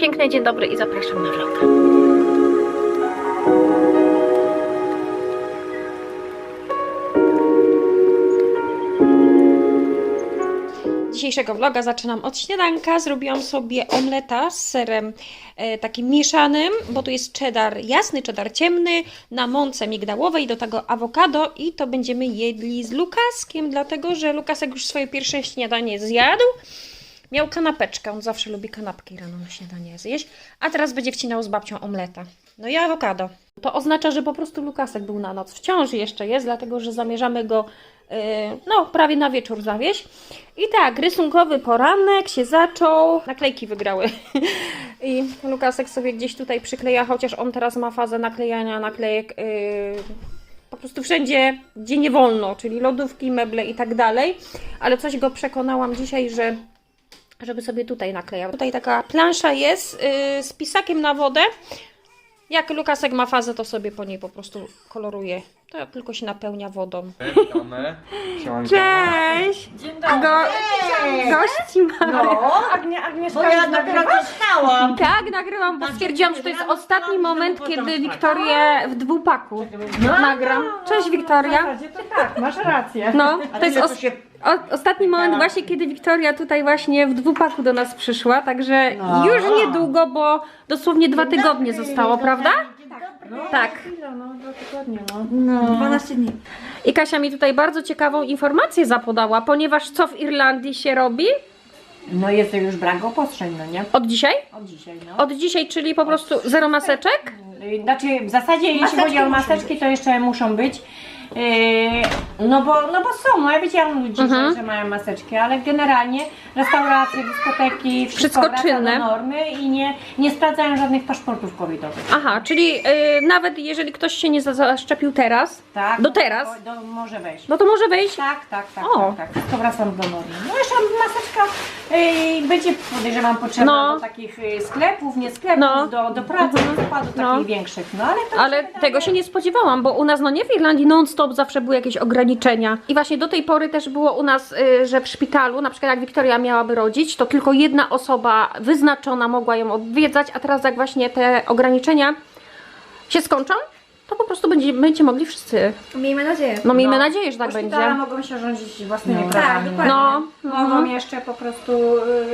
piękny dzień dobry i zapraszam na vloga. Dzisiejszego vloga zaczynam od śniadanka. Zrobiłam sobie omleta z serem e, takim mieszanym, bo tu jest cheddar jasny, cheddar ciemny, na mące migdałowej, do tego awokado i to będziemy jedli z Lukaskiem, dlatego że Lukasek już swoje pierwsze śniadanie zjadł. Miał kanapeczkę, on zawsze lubi kanapki rano na śniadanie zjeść, a teraz będzie wcinał z babcią omleta. No i awokado. To oznacza, że po prostu Lukasek był na noc. W ciąży jeszcze jest, dlatego że zamierzamy go yy, no prawie na wieczór zawieść. I tak, rysunkowy poranek się zaczął. Naklejki wygrały. I Lukasek sobie gdzieś tutaj przykleja, chociaż on teraz ma fazę naklejania naklejek yy, po prostu wszędzie, gdzie nie wolno, czyli lodówki, meble i tak dalej. Ale coś go przekonałam dzisiaj, że żeby sobie tutaj naklejał. Tutaj taka plansza jest yy, z pisakiem na wodę. Jak Lukasek ma fazę, to sobie po niej po prostu koloruje. To tylko się napełnia wodą. Cześć! Dzień dobry. Go, gości mamy. No, Agnie, Agnieszka bo ja już dopiero nagrywa? dostałam. Tak, nagrywam, bo stwierdziłam, że to jest ostatni moment, kiedy. Wiktorię w dwupaku nagram. Cześć Wiktoria. to tak, masz rację. No, to jest ile os- tu się... o, ostatni moment właśnie, kiedy Wiktoria tutaj właśnie w dwupaku do nas przyszła, także No. już niedługo, bo dosłownie dwa tygodnie zostało, prawda? Tak. No, dwa tygodnie, no. No. 12 dni. I Kasia mi tutaj bardzo ciekawą informację zapodała, ponieważ co w Irlandii się robi? no jest to już brak obostrzeń, no nie? Od dzisiaj? Od dzisiaj, no. Od dzisiaj, czyli po prostu zero maseczek? Znaczy w zasadzie jeśli chodzi o maseczki, to jeszcze muszą być. Yy, no bo, no bo są, no ja widziałam ludzi, Mhm. że, mają maseczki, ale generalnie restauracje, dyskoteki, wszystko, Wszystko wraca czynne. do normy i nie, nie sprawdzają żadnych paszportów covidowych. Aha, czyli y, nawet jeżeli ktoś się nie za- zaszczepił teraz, Tak? Do teraz? Do, do, może wejść. no to może wejść. Tak, tak, tak, O. tak, tak. Wszystko wracam do normy. No jeszcze maseczka yy, będzie podejrzewam potrzebna No. do takich yy, sklepów, nie sklepów, No. do, do pracy, do takich No. większych. No ale to Ale tego się nie spodziewałam, bo u nas, no nie w Irlandii, non-stop zawsze były jakieś ograniczenia. I właśnie do tej pory też było u nas, y, że w szpitalu, na przykład jak Wiktoria miałaby rodzić, to tylko jedna osoba wyznaczona mogła ją odwiedzać, a teraz jak właśnie te ograniczenia się skończą, to po prostu będzie, będziecie mogli wszyscy. Miejmy nadzieję. No miejmy No. nadzieję, że tak będzie. Szpitale mogą się rządzić własnymi No. prawami. Tak, dokładnie. No, Mogą mhm. jeszcze po prostu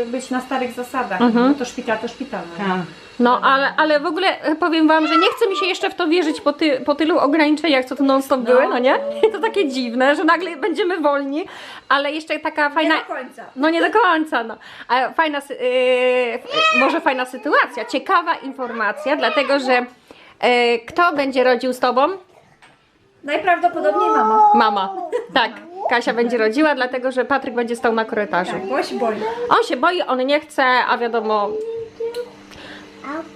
y, być na starych zasadach. Mhm. No to szpital to szpital. no. no ale, ale w ogóle e, powiem wam, że nie chce mi się jeszcze w to wierzyć po, ty, po tylu ograniczeniach, co tu non-stop były, no nie? To takie dziwne, że nagle będziemy wolni, ale jeszcze taka fajna... Nie do końca. No nie do końca, no. Ale fajna, sy- yy, może fajna sytuacja, ciekawa informacja, dlatego że yy, kto będzie rodził z tobą? Najprawdopodobniej mama. Mama. Tak, Kasia będzie rodziła, dlatego że Patryk będzie stał na korytarzu. Tak, bo się boi. On się boi, on nie chce, a wiadomo...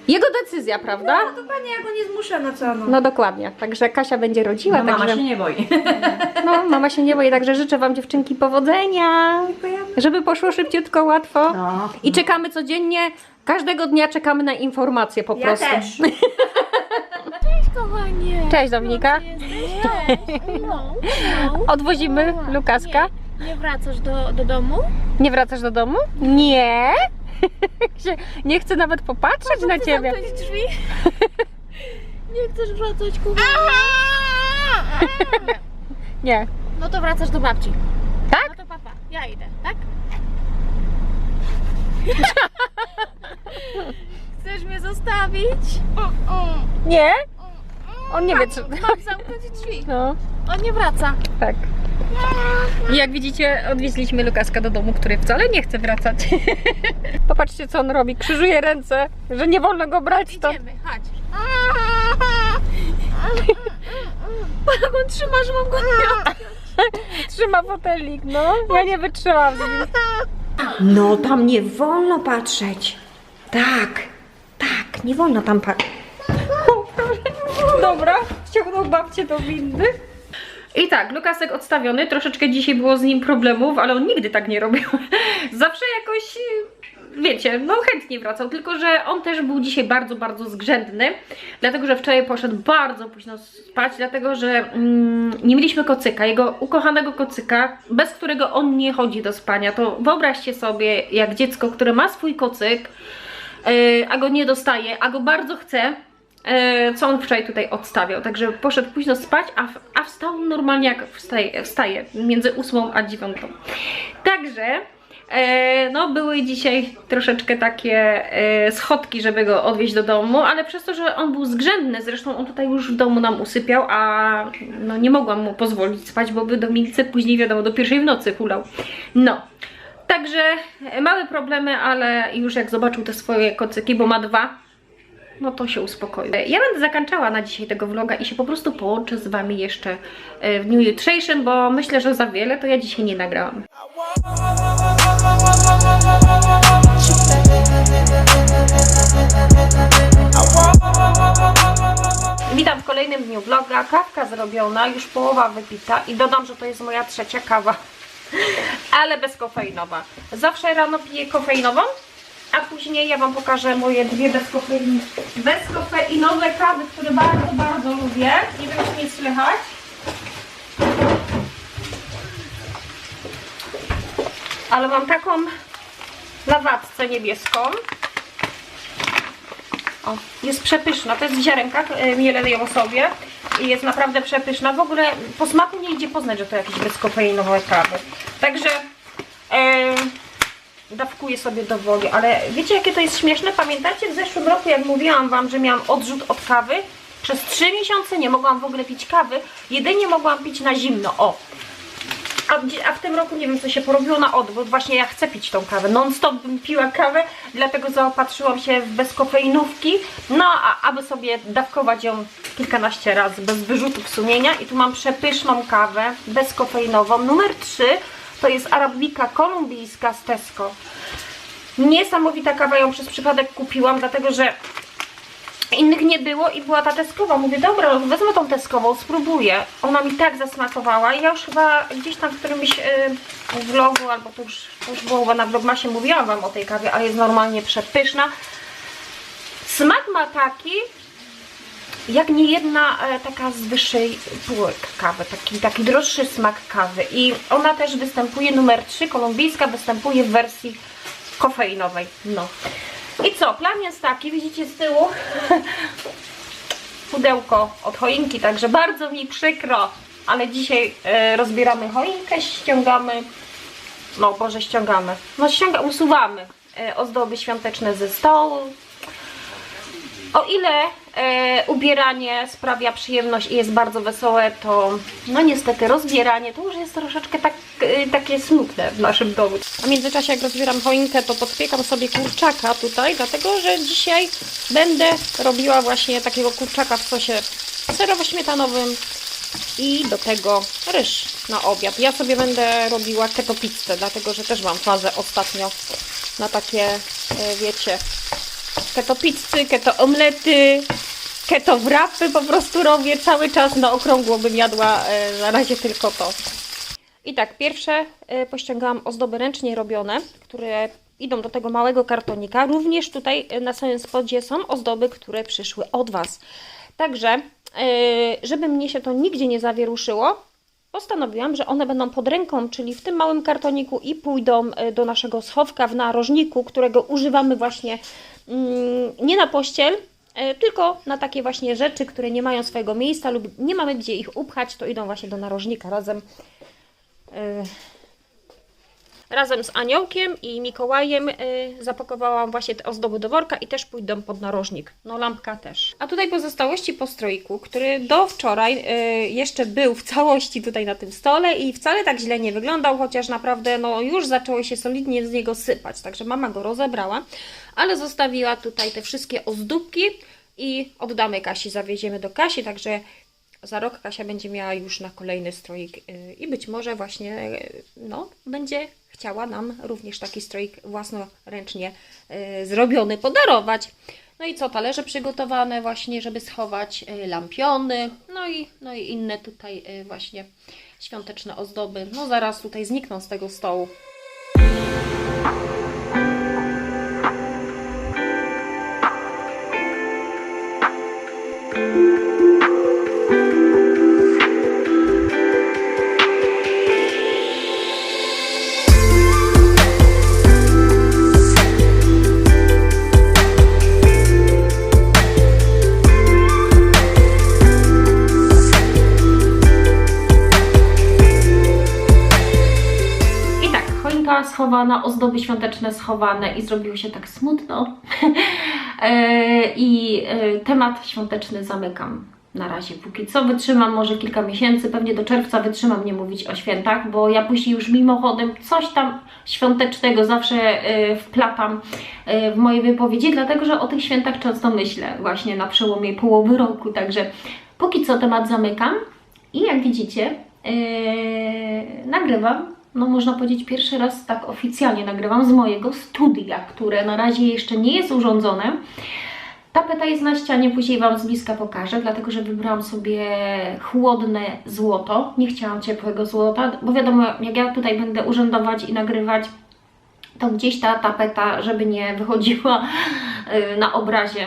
Jego decyzja, prawda? No dokładnie, ja go nie zmuszę, no co no. No dokładnie, także Kasia będzie rodziła, No, mama także... się nie boi. No, mama się nie boi, także życzę wam dziewczynki powodzenia, Dziękujemy. żeby poszło szybciutko, łatwo. No. I czekamy codziennie, każdego dnia czekamy na informacje po Ja prostu. też. Kochanie. Cześć Dominika. Cześć. No, no. Odwozimy Lukaska. Nie wracasz do, do domu? Nie wracasz do domu? Nie. Nie chcę nawet popatrzeć na ciebie. drzwi? Nie chcesz wracać, kuchni? Nie. No to wracasz do babci. Tak? No to papa, ja idę, tak? Chcesz mnie zostawić? Nie? On nie wie co. Mam zamknąć drzwi. No, On nie wraca. tak. I jak widzicie, odwieźliśmy Lukaska do domu, który wcale nie chce wracać. Popatrzcie, co on robi. Krzyżuje ręce, że nie wolno go brać stąd. Idziemy, chodź. Jak on trzyma, że mam go nie Trzyma fotelik, no. Ja nie wytrzymam z nim. No tam nie wolno patrzeć. Tak, tak, nie wolno tam patrzeć. Dobra, ściągnął babcię do windy. I tak, Lukasek odstawiony, troszeczkę dzisiaj było z nim problemów, ale on nigdy tak nie robił. Zawsze jakoś, wiecie, no chętnie wracał, tylko że on też był dzisiaj bardzo, bardzo zgrzędny, dlatego że wczoraj poszedł bardzo późno spać, dlatego że mm, nie mieliśmy kocyka, jego ukochanego kocyka, bez którego on nie chodzi do spania. To wyobraźcie sobie, jak dziecko, które ma swój kocyk, e, a go nie dostaje, a go bardzo chce, co on wczoraj tutaj odstawiał. Także poszedł późno spać, a, w- a wstał normalnie jak wstaje, wstaje między 8 a 9. Także e, no były dzisiaj troszeczkę takie e, schodki, żeby go odwieźć do domu, ale przez to, że on był zgrzędny, zresztą on tutaj już w domu nam usypiał, a no nie mogłam mu pozwolić spać, bo by Dominice później wiadomo do pierwszej w nocy hulał. No. Także e, małe problemy, ale już jak zobaczył te swoje kocyki, bo ma dwa, no to się uspokoił. Ja będę zakończała na dzisiaj tego vloga i się po prostu połączę z Wami jeszcze e, w dniu jutrzejszym, bo myślę, że za wiele to ja dzisiaj nie nagrałam. Witam w kolejnym dniu vloga. Kawka zrobiona, już połowa wypita i dodam, że to jest moja trzecia kawa, ale bezkofeinowa. Zawsze rano piję kofeinową, a później ja Wam pokażę moje dwie bezkofein... bezkofeinowe kawy, które bardzo, bardzo lubię. Nie wiem, czy mnie słychać. Ale mam taką lawatce niebieską. O, jest przepyszna. To jest w ziarenkach, e, mielę ją sobie i jest naprawdę przepyszna. W ogóle po smaku nie idzie poznać, że to jakieś bezkofeinowe kawy. Także e, dawkuję sobie do woli. Ale wiecie, jakie to jest śmieszne? Pamiętacie w zeszłym roku, jak mówiłam Wam, że miałam odrzut od kawy? Przez 3 miesiące nie mogłam w ogóle pić kawy. Jedynie mogłam pić na zimno. O, a, a w tym roku nie wiem, co się porobiło na odwrót. Właśnie ja chcę pić tą kawę. Non-stop bym piła kawę, dlatego zaopatrzyłam się w bezkofeinówki. No, a aby sobie dawkować ją kilkanaście razy bez wyrzutów sumienia. I tu mam przepyszną kawę bezkofeinową. Numer 3 to jest arabika kolumbijska z Tesco. Niesamowita kawa, ją przez przypadek kupiłam, dlatego że innych nie było i była ta teskowa. Mówię, dobra, wezmę tą teskową, spróbuję. Ona mi tak zasmakowała ja już chyba gdzieś tam w którymś y, vlogu, albo to już, to już było na vlogmasie, mówiłam Wam o tej kawie, ale jest normalnie przepyszna. Smak ma taki, jak nie jedna e, taka z wyższej półek kawy, taki, taki droższy smak kawy. I ona też występuje, numer 3, kolumbijska, występuje w wersji kofeinowej. No. I co? Plan jest taki, widzicie z tyłu pudełko od choinki, także bardzo mi przykro, ale dzisiaj e, rozbieramy choinkę, ściągamy, no Boże ściągamy, no ściąga, usuwamy e, ozdoby świąteczne ze stołu. O ile e, ubieranie sprawia przyjemność i jest bardzo wesołe, to no niestety rozbieranie to już jest troszeczkę tak, e, takie smutne w naszym domu. A w międzyczasie jak rozbieram choinkę, to podpiekam sobie kurczaka tutaj, dlatego że dzisiaj będę robiła właśnie takiego kurczaka w sosie serowo-śmietanowym i do tego ryż na obiad. Ja sobie będę robiła keto pizzę, dlatego że też mam fazę ostatnio na takie, e, wiecie, keto pizzy, keto omlety, keto wrapy po prostu robię cały czas na okrągło bym jadła e, na razie tylko to. I tak, pierwsze e, pościągałam ozdoby ręcznie robione, które idą do tego małego kartonika. Również tutaj e, na samym spodzie są ozdoby, które przyszły od Was. Także, żeby mnie się to nigdzie nie zawieruszyło, postanowiłam, że one będą pod ręką, czyli w tym małym kartoniku i pójdą e, do naszego schowka w narożniku, którego używamy właśnie mm, nie na pościel, e, tylko na takie właśnie rzeczy, które nie mają swojego miejsca lub nie mamy gdzie ich upchać, to idą właśnie do narożnika razem e, razem z Aniołkiem i Mikołajem y, zapakowałam właśnie te ozdoby do worka i też pójdą pod narożnik. No lampka też. A tutaj pozostałości po stroiku, który do wczoraj y, jeszcze był w całości tutaj na tym stole i wcale tak źle nie wyglądał, chociaż naprawdę no już zaczęło się solidnie z niego sypać, także mama go rozebrała, ale zostawiła tutaj te wszystkie ozdóbki i oddamy Kasi, zawieziemy do Kasi, także za rok Kasia będzie miała już na kolejny stroik yy, i być może właśnie no, będzie chciała nam również taki stroik własnoręcznie yy, zrobiony podarować. No i co, talerze przygotowane właśnie, żeby schować yy, lampiony, no i, no i inne tutaj yy, właśnie świąteczne ozdoby. No zaraz tutaj znikną z tego stołu. Schowana, ozdoby świąteczne schowane i zrobiło się tak smutno. E, I e, temat świąteczny zamykam na razie. Póki co wytrzymam może kilka miesięcy, pewnie do czerwca wytrzymam nie mówić o świętach, bo ja później już mimochodem coś tam świątecznego zawsze e, wplatam w moje wypowiedzi, dlatego że o tych świętach często myślę właśnie na przełomie połowy roku, także póki co temat zamykam i jak widzicie e, nagrywam, no można powiedzieć pierwszy raz tak oficjalnie nagrywam z mojego studia, które na razie jeszcze nie jest urządzone. Tapeta jest na ścianie, później Wam z bliska pokażę, dlatego że wybrałam sobie chłodne złoto. Nie chciałam ciepłego złota, bo wiadomo, jak ja tutaj będę urzędować i nagrywać, to gdzieś ta tapeta, żeby nie wychodziła y, na obrazie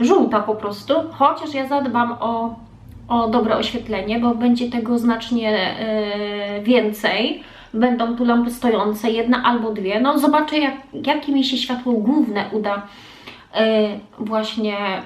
żółta po prostu, chociaż ja zadbam o, o dobre oświetlenie, bo będzie tego znacznie y, więcej. Będą tu lampy stojące, jedna albo dwie. No zobaczę, jak, jakie mi się światło główne uda y, właśnie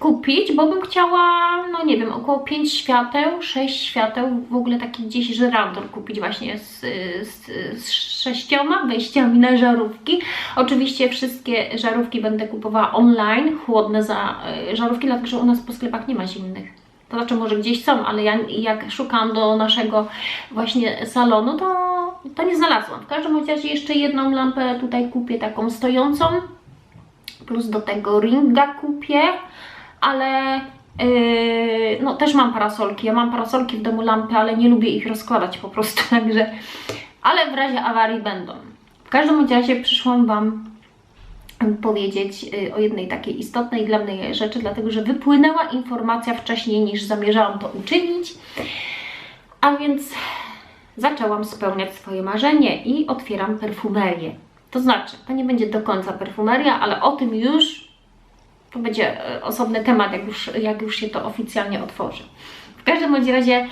kupić, bo bym chciała, no nie wiem, około 5 świateł, 6 świateł, w ogóle taki gdzieś żyrandol kupić właśnie z, z, z sześcioma wejściami na żarówki. Oczywiście wszystkie żarówki będę kupowała online, chłodne za y, żarówki, dlatego że u nas po sklepach nie ma zimnych. To znaczy może gdzieś są, ale ja jak szukam do naszego właśnie salonu, to, to nie znalazłam. W każdym razie jeszcze jedną lampę tutaj kupię taką stojącą, plus do tego ringa kupię, ale yy, no też mam parasolki. Ja mam parasolki w domu lampy, ale nie lubię ich rozkładać po prostu, także ale w razie awarii będą. W każdym razie przyszłam Wam powiedzieć y, o jednej takiej istotnej dla mnie rzeczy, dlatego że wypłynęła informacja wcześniej niż zamierzałam to uczynić. A więc zaczęłam spełniać swoje marzenie i otwieram perfumerię. To znaczy, to nie będzie do końca perfumeria, ale o tym już to będzie e, osobny temat, jak już, jak już się to oficjalnie otworzy. W każdym razie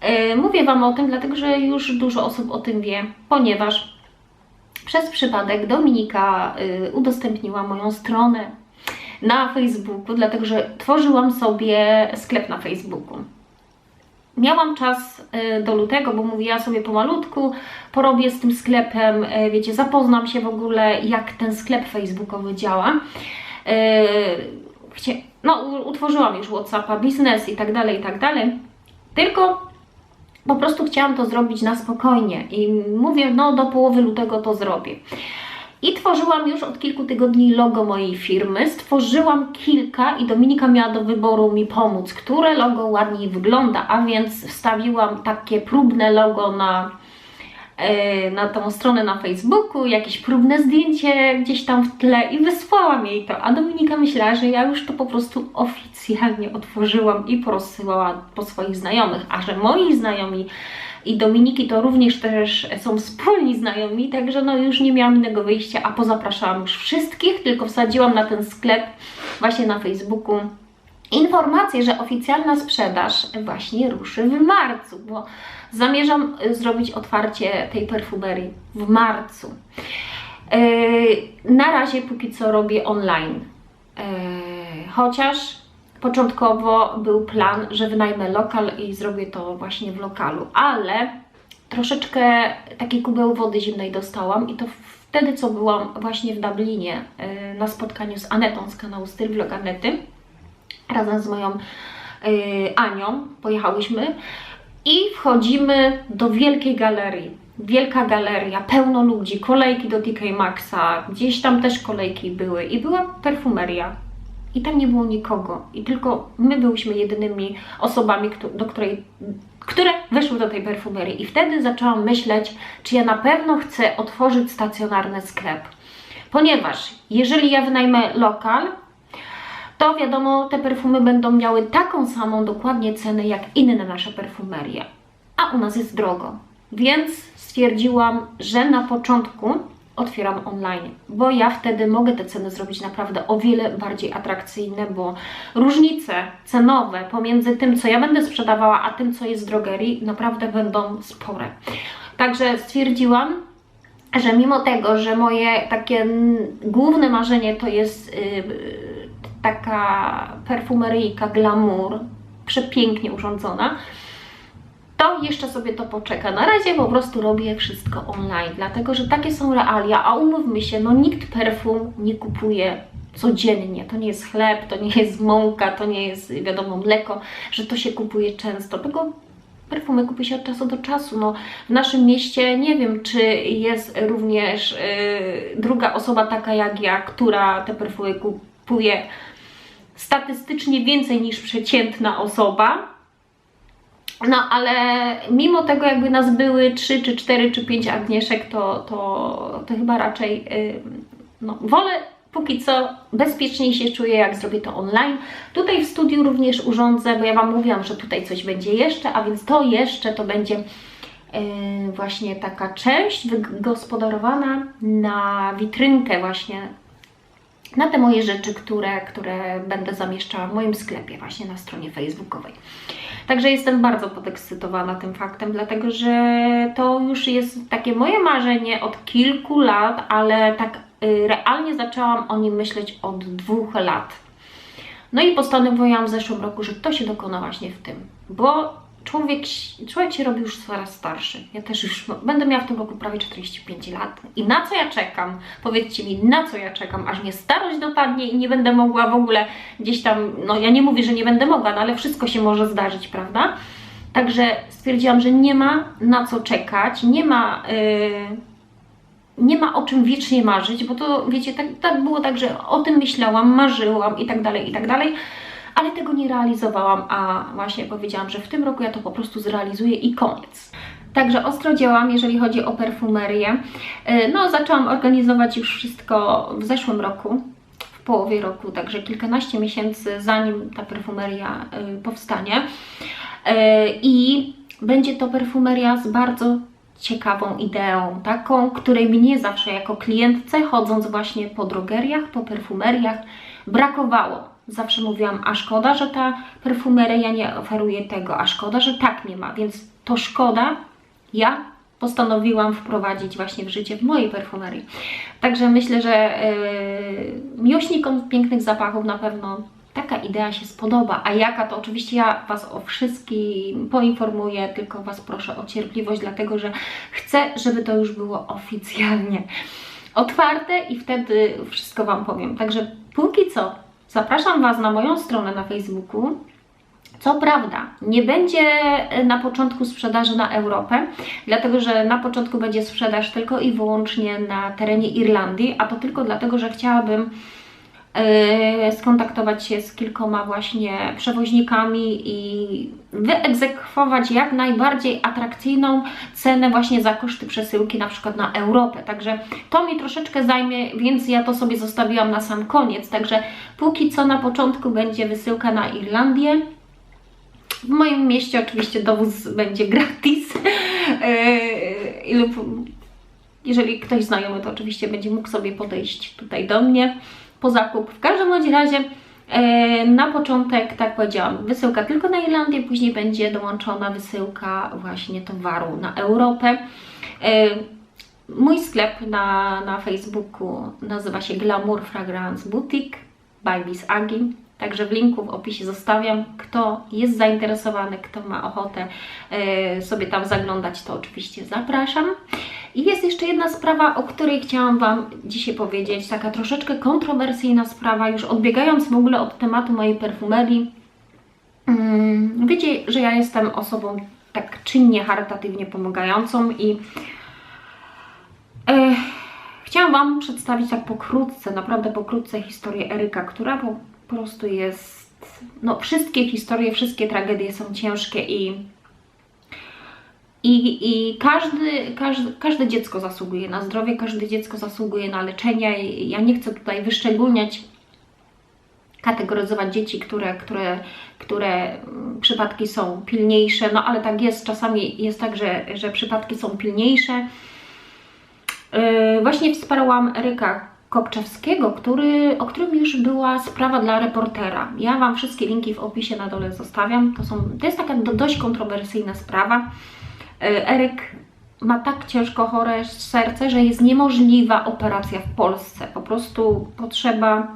e, mówię Wam o tym, dlatego że już dużo osób o tym wie, ponieważ przez przypadek Dominika y, udostępniła moją stronę na Facebooku, dlatego że tworzyłam sobie sklep na Facebooku. Miałam czas y, do lutego, bo mówiła sobie pomalutku, porobię z tym sklepem, y, wiecie, zapoznam się w ogóle, jak ten sklep facebookowy działa. No, utworzyłam już WhatsAppa, biznes i tak dalej, i tak dalej. Tylko po prostu chciałam to zrobić na spokojnie i mówię, no do połowy lutego to zrobię. I tworzyłam już od kilku tygodni logo mojej firmy. Stworzyłam kilka i Dominika miała do wyboru mi pomóc, które logo ładniej wygląda, a więc wstawiłam takie próbne logo na, na tą stronę na Facebooku, jakieś próbne zdjęcie gdzieś tam w tle i wysłałam jej to. A Dominika myślała, że ja już to po prostu oficjalnie otworzyłam i porozsyłała po swoich znajomych, a że moi znajomi i Dominiki to również też są wspólni znajomi, także no już nie miałam innego wyjścia, a pozapraszałam już wszystkich, tylko wsadziłam na ten sklep właśnie na Facebooku informację, że oficjalna sprzedaż właśnie ruszy w marcu, bo zamierzam y, zrobić otwarcie tej perfumerii w marcu. Yy, Na razie póki co robię online. Yy, Chociaż początkowo był plan, że wynajmę lokal i zrobię to właśnie w lokalu, ale troszeczkę takiej kubeł wody zimnej dostałam i to wtedy, co byłam właśnie w Dublinie na spotkaniu z Anetą z kanału Styl Vlog Anety razem z moją yy, Anią pojechałyśmy i wchodzimy do wielkiej galerii. Wielka galeria, pełno ludzi, kolejki do TK Maxa, gdzieś tam też kolejki były i była perfumeria. I tam nie było nikogo. I tylko my byliśmy jedynymi osobami, do której, które weszły do tej perfumerii. I wtedy zaczęłam myśleć, czy ja na pewno chcę otworzyć stacjonarny sklep. Ponieważ jeżeli ja wynajmę lokal, to wiadomo, te perfumy będą miały taką samą dokładnie cenę jak inne nasze perfumerie. A u nas jest drogo. Więc stwierdziłam, że na początku otwieram online, bo ja wtedy mogę te ceny zrobić naprawdę o wiele bardziej atrakcyjne, bo różnice cenowe pomiędzy tym, co ja będę sprzedawała, a tym, co jest z drogerii, naprawdę będą spore. Także stwierdziłam, że mimo tego, że moje takie główne marzenie to jest yy, taka perfumeryjka glamour, przepięknie urządzona, to jeszcze sobie to poczeka. Na razie po prostu robię wszystko online, dlatego że takie są realia, a umówmy się, no nikt perfum nie kupuje codziennie. To nie jest chleb, to nie jest mąka, to nie jest wiadomo mleko, że to się kupuje często. Tego perfumy kupuje się od czasu do czasu. No, w naszym mieście nie wiem, czy jest również yy, druga osoba taka jak ja, która te perfumy kupuje statystycznie więcej niż przeciętna osoba. No ale mimo tego jakby nas były 3 czy 4 czy 5 Agnieszek, to, to, to chyba raczej yy, no, wolę póki co bezpieczniej się czuję, jak zrobię to online. Tutaj w studiu również urządzę, bo ja Wam mówiłam, że tutaj coś będzie jeszcze, a więc to jeszcze to będzie yy, właśnie taka część wygospodarowana na witrynkę właśnie na te moje rzeczy, które, które będę zamieszczała w moim sklepie właśnie na stronie facebookowej. Także jestem bardzo podekscytowana tym faktem, dlatego że to już jest takie moje marzenie od kilku lat, ale tak y, realnie zaczęłam o nim myśleć od dwóch lat. No i postanowiłam w zeszłym roku, że to się dokona właśnie w tym, bo człowiek, człowiek się robi już coraz starszy. Ja też już będę miała w tym roku prawie 45 lat. I na co ja czekam? Powiedzcie mi, na co ja czekam, aż mnie starość dopadnie i nie będę mogła w ogóle gdzieś tam, no ja nie mówię, że nie będę mogła, no ale wszystko się może zdarzyć, prawda? Także stwierdziłam, że nie ma na co czekać, nie ma. Yy, nie ma o czym wiecznie marzyć, bo to wiecie, tak, tak było tak, że o tym myślałam, marzyłam i tak dalej, i tak dalej, ale tego nie realizowałam, a właśnie powiedziałam, że w tym roku ja to po prostu zrealizuję i koniec. Także ostro działam, jeżeli chodzi o perfumerię. Yy, No, zaczęłam organizować już wszystko w zeszłym roku, w połowie roku, także kilkanaście miesięcy zanim ta perfumeria yy, powstanie. Yy, I będzie to perfumeria z bardzo ciekawą ideą, taką, której mnie zawsze jako klientce, chodząc właśnie po drogeriach, po perfumeriach, brakowało. Zawsze mówiłam, a szkoda, że ta perfumeria nie oferuje tego, a szkoda, że tak nie ma, więc to szkoda, ja postanowiłam wprowadzić właśnie w życie w mojej perfumerii. Także myślę, że yy, miłośnikom pięknych zapachów na pewno taka idea się spodoba. A jaka to oczywiście ja Was o wszystkim poinformuję, tylko Was proszę o cierpliwość, dlatego że chcę, żeby to już było oficjalnie otwarte i wtedy wszystko Wam powiem. Także póki co zapraszam Was na moją stronę na Facebooku. Co prawda, nie będzie na początku sprzedaży na Europę, dlatego że na początku będzie sprzedaż tylko i wyłącznie na terenie Irlandii, a to tylko dlatego, że chciałabym skontaktować się z kilkoma właśnie przewoźnikami i wyegzekwować jak najbardziej atrakcyjną cenę właśnie za koszty przesyłki na przykład na Europę. Także to mi troszeczkę zajmie, więc ja to sobie zostawiłam na sam koniec. Także póki co na początku będzie wysyłka na Irlandię. W moim mieście oczywiście dowóz będzie gratis. Yy, lub jeżeli ktoś znajomy, to oczywiście będzie mógł sobie podejść tutaj do mnie po zakup. W każdym bądź razie e, na początek, tak powiedziałam, wysyłka tylko na Irlandię, później będzie dołączona wysyłka właśnie towaru na Europę. E, mój sklep na, na Facebooku nazywa się Glamour Fragrance Boutique by Miss Agi. Także w linku w opisie zostawiam. Kto jest zainteresowany, kto ma ochotę e, sobie tam zaglądać, to oczywiście zapraszam. I jest jeszcze jedna sprawa, o której chciałam Wam dzisiaj powiedzieć. Taka troszeczkę kontrowersyjna sprawa, już odbiegając w ogóle od tematu mojej perfumerii. Mm, Wiecie, że ja jestem osobą tak czynnie, charytatywnie pomagającą i e, chciałam Wam przedstawić tak pokrótce, naprawdę pokrótce historię Eryka, która po prostu jest. No, wszystkie historie, wszystkie tragedie są ciężkie i i, i każdy, każdy, każde dziecko zasługuje na zdrowie, każde dziecko zasługuje na leczenie. Ja nie chcę tutaj wyszczególniać, kategoryzować dzieci, które, które, które mm, przypadki są pilniejsze, no ale tak jest, czasami jest tak, że, że przypadki są pilniejsze. Yy, właśnie wsparłam Eryka Kopczewskiego, który, o którym już była sprawa dla reportera. Ja Wam wszystkie linki w opisie na dole zostawiam. To, są, to jest taka do, dość kontrowersyjna sprawa. Eryk ma tak ciężko chore serce, że jest niemożliwa operacja w Polsce. Po prostu potrzeba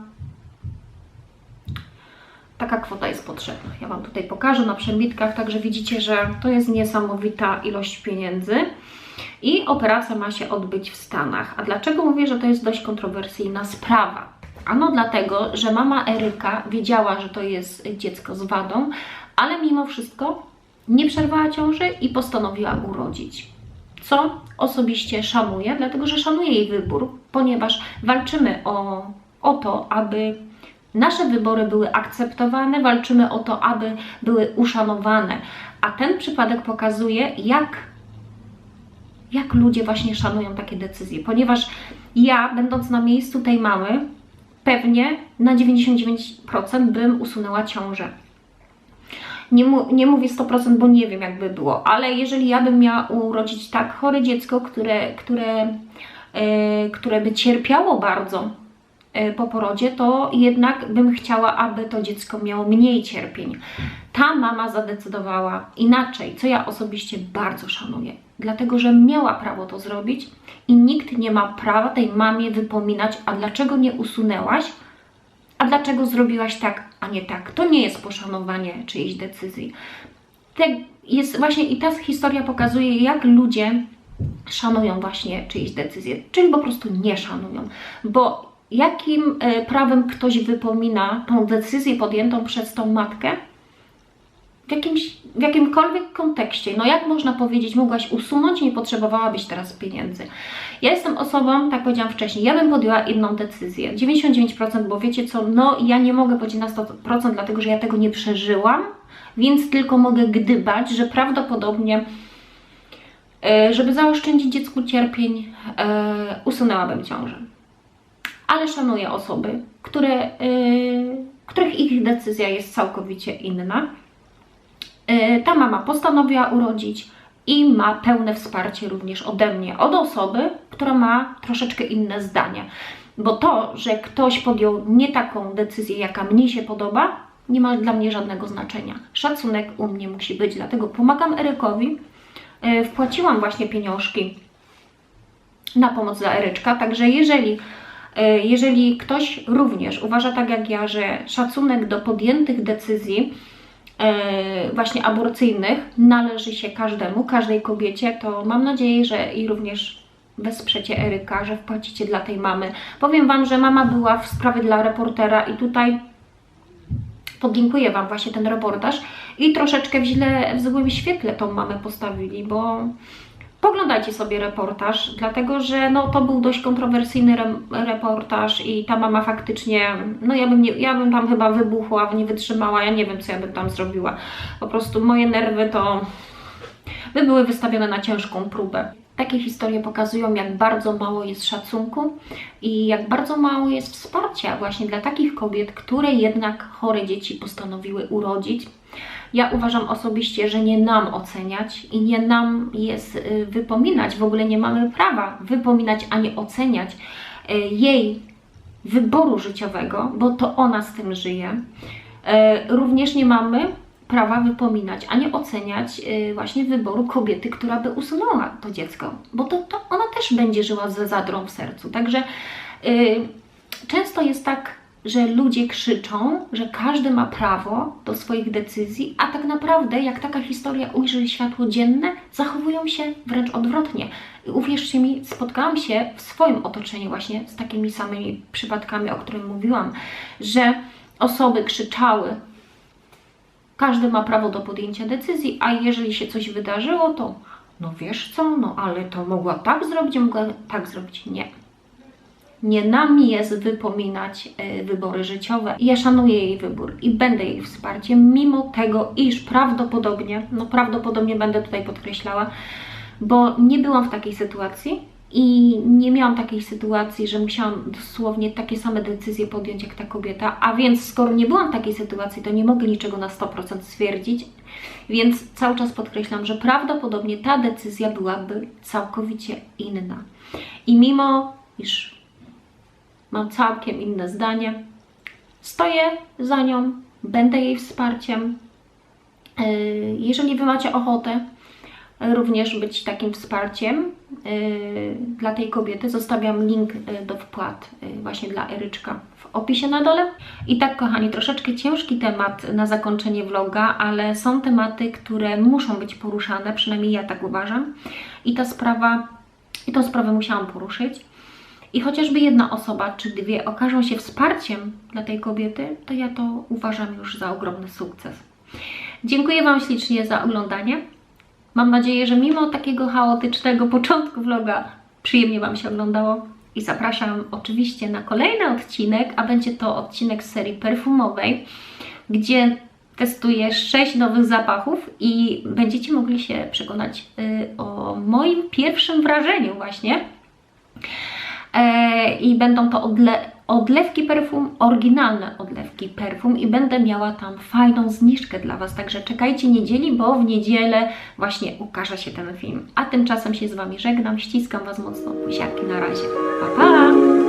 taka kwota jest potrzebna. Ja Wam tutaj pokażę na przebitkach, także widzicie, że to jest niesamowita ilość pieniędzy. I operacja ma się odbyć w Stanach. A dlaczego mówię, że to jest dość kontrowersyjna sprawa? Ano dlatego, że mama Eryka wiedziała, że to jest dziecko z wadą, ale mimo wszystko nie przerwała ciąży i postanowiła urodzić. Co osobiście szanuję, dlatego że szanuję jej wybór, ponieważ walczymy o, o to, aby nasze wybory były akceptowane, walczymy o to, aby były uszanowane. A ten przypadek pokazuje, jak jak ludzie właśnie szanują takie decyzje, ponieważ ja, będąc na miejscu tej mamy, pewnie na 99% bym usunęła ciążę. Nie, mu, nie mówię 100%, bo nie wiem, jakby było, ale jeżeli ja bym miała urodzić tak chore dziecko, które, które, e, które by cierpiało bardzo e, po porodzie, to jednak bym chciała, aby to dziecko miało mniej cierpień. Ta mama zadecydowała inaczej, co ja osobiście bardzo szanuję, dlatego że miała prawo to zrobić i nikt nie ma prawa tej mamie wypominać, a dlaczego nie usunęłaś, a dlaczego zrobiłaś tak, a nie tak. To nie jest poszanowanie czyjejś decyzji. Jest właśnie i ta historia pokazuje, jak ludzie szanują właśnie czyjeś decyzje, czyli po prostu nie szanują, bo jakim e, prawem ktoś wypomina tą decyzję podjętą przez tą matkę, w, jakimś, w jakimkolwiek kontekście. No jak można powiedzieć, mogłaś usunąć, nie potrzebowałabyś teraz pieniędzy. Ja jestem osobą, tak powiedziałam wcześniej, ja bym podjęła inną decyzję. 99%, bo wiecie co, no ja nie mogę powiedzieć na 100%, dlatego że ja tego nie przeżyłam, więc tylko mogę gdybać, że prawdopodobnie e, żeby zaoszczędzić dziecku cierpień, e, usunęłabym ciążę. Ale szanuję osoby, które, e, których ich decyzja jest całkowicie inna. E, ta mama postanowiła urodzić i ma pełne wsparcie również ode mnie, od osoby, która ma troszeczkę inne zdanie. Bo to, że ktoś podjął nie taką decyzję, jaka mnie się podoba, nie ma dla mnie żadnego znaczenia. Szacunek u mnie musi być, dlatego pomagam Erykowi. E, Wpłaciłam właśnie pieniążki na pomoc dla Eryczka, także jeżeli, e, jeżeli ktoś również uważa tak jak ja, że szacunek do podjętych decyzji e, właśnie aborcyjnych należy się każdemu, każdej kobiecie, to mam nadzieję, że i również wesprzecie Eryka, że wpłacicie dla tej mamy. Powiem Wam, że mama była w sprawie dla reportera i tutaj podlinkuję Wam właśnie ten reportaż i troszeczkę w źle, w złym świetle tą mamę postawili, bo poglądajcie sobie reportaż, dlatego że no, to był dość kontrowersyjny re reportaż i ta mama faktycznie, no ja bym, nie, ja bym tam chyba wybuchła, nie wytrzymała, ja nie wiem co ja bym tam zrobiła. Po prostu moje nerwy to by były wystawione na ciężką próbę. Takie historie pokazują, jak bardzo mało jest szacunku i jak bardzo mało jest wsparcia właśnie dla takich kobiet, które jednak chore dzieci postanowiły urodzić. Ja uważam osobiście, że nie nam oceniać i nie nam jest y, wypominać, w ogóle nie mamy prawa wypominać ani oceniać y, jej wyboru życiowego, bo to ona z tym żyje. Y, Również nie mamy prawa wypominać, ani oceniać y, właśnie wyboru kobiety, która by usunęła to dziecko, bo to, to ona też będzie żyła ze zadrą w sercu. Także często jest tak, że ludzie krzyczą, że każdy ma prawo do swoich decyzji, a tak naprawdę, jak taka historia ujrzy światło dzienne, zachowują się wręcz odwrotnie. I uwierzcie mi, spotkałam się w swoim otoczeniu właśnie z takimi samymi przypadkami, o którym mówiłam, że osoby krzyczały, każdy ma prawo do podjęcia decyzji, a jeżeli się coś wydarzyło, to no wiesz co, no ale to mogła tak zrobić, mogła tak zrobić. Nie. Nie nam jest wypominać e, wybory życiowe. Ja szanuję jej wybór i będę jej wsparciem, mimo tego, iż prawdopodobnie, no prawdopodobnie będę tutaj podkreślała, bo nie byłam w takiej sytuacji i nie miałam takiej sytuacji, że musiałam dosłownie takie same decyzje podjąć jak ta kobieta, a więc skoro nie byłam w takiej sytuacji, to nie mogę niczego na 100% stwierdzić, więc cały czas podkreślam, że prawdopodobnie ta decyzja byłaby całkowicie inna. I mimo, iż mam całkiem inne zdanie, stoję za nią, będę jej wsparciem. Yy, Jeżeli Wy macie ochotę, również być takim wsparciem y, dla tej kobiety. Zostawiam link y, do wpłat właśnie dla Eryczka w opisie na dole. I tak, kochani, troszeczkę ciężki temat na zakończenie vloga, ale są tematy, które muszą być poruszane, przynajmniej ja tak uważam. I ta sprawa, i tą sprawę musiałam poruszyć. I chociażby jedna osoba czy dwie okażą się wsparciem dla tej kobiety, to ja to uważam już za ogromny sukces. Dziękuję Wam ślicznie za oglądanie. Mam nadzieję, że mimo takiego chaotycznego początku vloga przyjemnie Wam się oglądało i zapraszam oczywiście na kolejny odcinek, a będzie to odcinek z serii perfumowej, gdzie testuję 6 nowych zapachów i będziecie mogli się przekonać y, o moim pierwszym wrażeniu właśnie. E, I będą to odle odlewki perfum, oryginalne odlewki perfum i będę miała tam fajną zniżkę dla Was. Także czekajcie niedzieli, bo w niedzielę właśnie ukaże się ten film. A tymczasem się z Wami żegnam, ściskam Was mocno, buziaki na razie. Pa, pa!